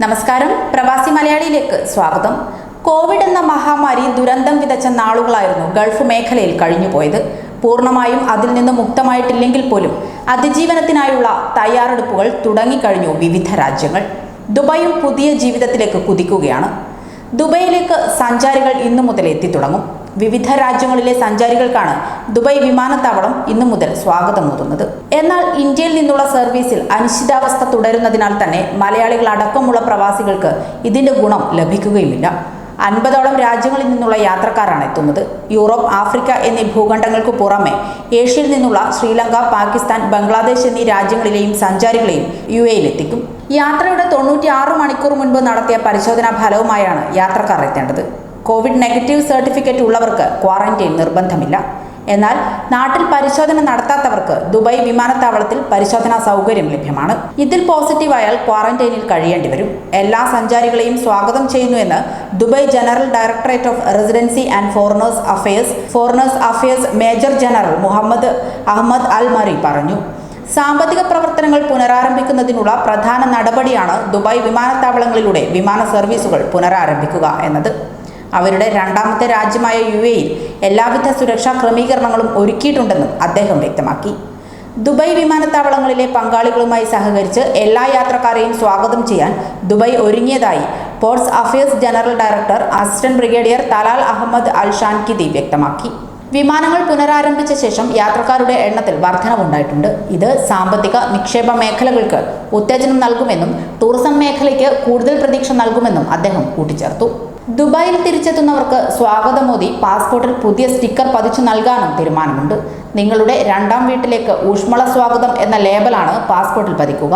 നമസ്കാരം. പ്രവാസി മലയാളിയിലേക്ക് സ്വാഗതം. കോവിഡ് എന്ന മഹാമാരി ദുരന്തം വിതച്ച നാളുകളായിരുന്നു ഗൾഫ് മേഖലയിൽ കഴിഞ്ഞുപോയത്. പൂർണമായും അതിൽ നിന്ന് മുക്തമായിട്ടില്ലെങ്കിൽ പോലും അതിജീവനത്തിനായുള്ള തയ്യാറെടുപ്പുകൾ തുടങ്ങിക്കഴിഞ്ഞു വിവിധ രാജ്യങ്ങൾ. ദുബായും പുതിയ ജീവിതത്തിലേക്ക് കുതിക്കുകയാണ്. ദുബൈയിലേക്ക് സഞ്ചാരികൾ ഇന്നു മുതൽ എത്തിത്തുടങ്ങും വിവിധ രാജ്യങ്ങളിലെ സഞ്ചാരികൾക്കാണ് ദുബായ് വിമാനത്താവളം ഇന്നു മുതൽ സ്വാഗതമൂതുന്നത്. എന്നാൽ ഇന്ത്യയിൽ നിന്നുള്ള സർവീസിൽ അനിശ്ചിതാവസ്ഥ തുടരുന്നതിനാൽ തന്നെ മലയാളികൾ അടക്കമുള്ള പ്രവാസികൾക്ക് ഇതിന്റെ ഗുണം ലഭിക്കുകയുമില്ല. അൻപതോളം രാജ്യങ്ങളിൽ നിന്നുള്ള യാത്രക്കാരാണ് എത്തുന്നത്. യൂറോപ്പ് ആഫ്രിക്ക എന്നീ ഭൂഖണ്ഡങ്ങൾക്ക് പുറമെ ഏഷ്യയിൽ നിന്നുള്ള ശ്രീലങ്ക പാകിസ്ഥാൻ ബംഗ്ലാദേശ് എന്നീ രാജ്യങ്ങളിലെയും സഞ്ചാരികളെയും യു എയിലെത്തിക്കും യാത്രയുടെ തൊണ്ണൂറ്റി ആറ് മണിക്കൂർ മുൻപ് നടത്തിയ പരിശോധനാ ഫലവുമായാണ് യാത്രക്കാർ എത്തേണ്ടത്. കോവിഡ് നെഗറ്റീവ് സർട്ടിഫിക്കറ്റ് ഉള്ളവർക്ക് ക്വാറന്റൈൻ നിർബന്ധമില്ല. എന്നാൽ നാട്ടിൽ പരിശോധന നടത്താത്തവർക്ക് ദുബായ് വിമാനത്താവളത്തിൽ പരിശോധനാ സൗകര്യം ലഭ്യമാണ്. ഇതിൽ പോസിറ്റീവായാൽ ക്വാറന്റൈനിൽ കഴിയേണ്ടി വരും. എല്ലാ സഞ്ചാരികളെയും സ്വാഗതം ചെയ്യുന്നുവെന്ന് Dubai general directorate of residency and foreigners affairs foreigners affairs major general Muhammad Ahmad Al Marri പറഞ്ഞു. സാമ്പത്തിക പ്രവർത്തനങ്ങൾ പുനരാരംഭിക്കുന്നതിനുള്ള പ്രധാന നടപടിയാണ് ദുബായ് വിമാനത്താവളങ്ങളിലൂടെ വിമാന സർവീസുകൾ പുനരാരംഭിക്കുക എന്നത്. അവരുടെ രണ്ടാമത്തെ രാജ്യമായ യു എയിൽ എല്ലാവിധ സുരക്ഷാ ക്രമീകരണങ്ങളും ഒരുക്കിയിട്ടുണ്ടെന്നും അദ്ദേഹം വ്യക്തമാക്കി. ദുബായ് വിമാനത്താവളങ്ങളിലെ പങ്കാളികളുമായി സഹകരിച്ച് എല്ലാ യാത്രക്കാരെയും സ്വാഗതം ചെയ്യാൻ Dubai ഒരുങ്ങിയതായി ports affairs general director assistant brigadier Talal Ahmad Al Shanqiti വ്യക്തമാക്കി. വിമാനങ്ങൾ പുനരാരംഭിച്ച ശേഷം യാത്രക്കാരുടെ എണ്ണത്തിൽ വർധനവുണ്ടായിട്ടുണ്ട് ഇത് സാമ്പത്തിക നിക്ഷേപ മേഖലകൾക്ക് ഉത്തേജനം നൽകുമെന്നും ടൂറിസം മേഖലയ്ക്ക് കൂടുതൽ പ്രതീക്ഷ നൽകുമെന്നും അദ്ദേഹം കൂട്ടിച്ചേർത്തു. ദുബായിൽ തിരിച്ചെത്തുന്നവർക്ക് സ്വാഗതമോദി പാസ്പോർട്ടിൽ പുതിയ സ്റ്റിക്കർ പതിച്ചു നൽകാനും തീരുമാനമുണ്ട്. നിങ്ങളുടെ രണ്ടാം വീട്ടിലേക്ക് ഊഷ്മള സ്വാഗതം എന്ന ലേബലാണ് പാസ്പോർട്ടിൽ പതിക്കുക.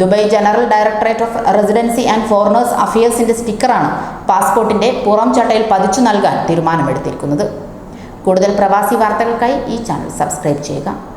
Dubai general directorate of residency and foreigners അഫയേഴ്സിന്റെ സ്റ്റിക്കറാണ് പാസ്പോർട്ടിന്റെ പുറം ചട്ടയിൽ പതിച്ചു നൽകാൻ തീരുമാനമെടുത്തിരിക്കുന്നത്. കൂടുതൽ പ്രവാസി വാർത്തകൾക്കായി ഈ ചാനൽ സബ്സ്ക്രൈബ് ചെയ്യുക.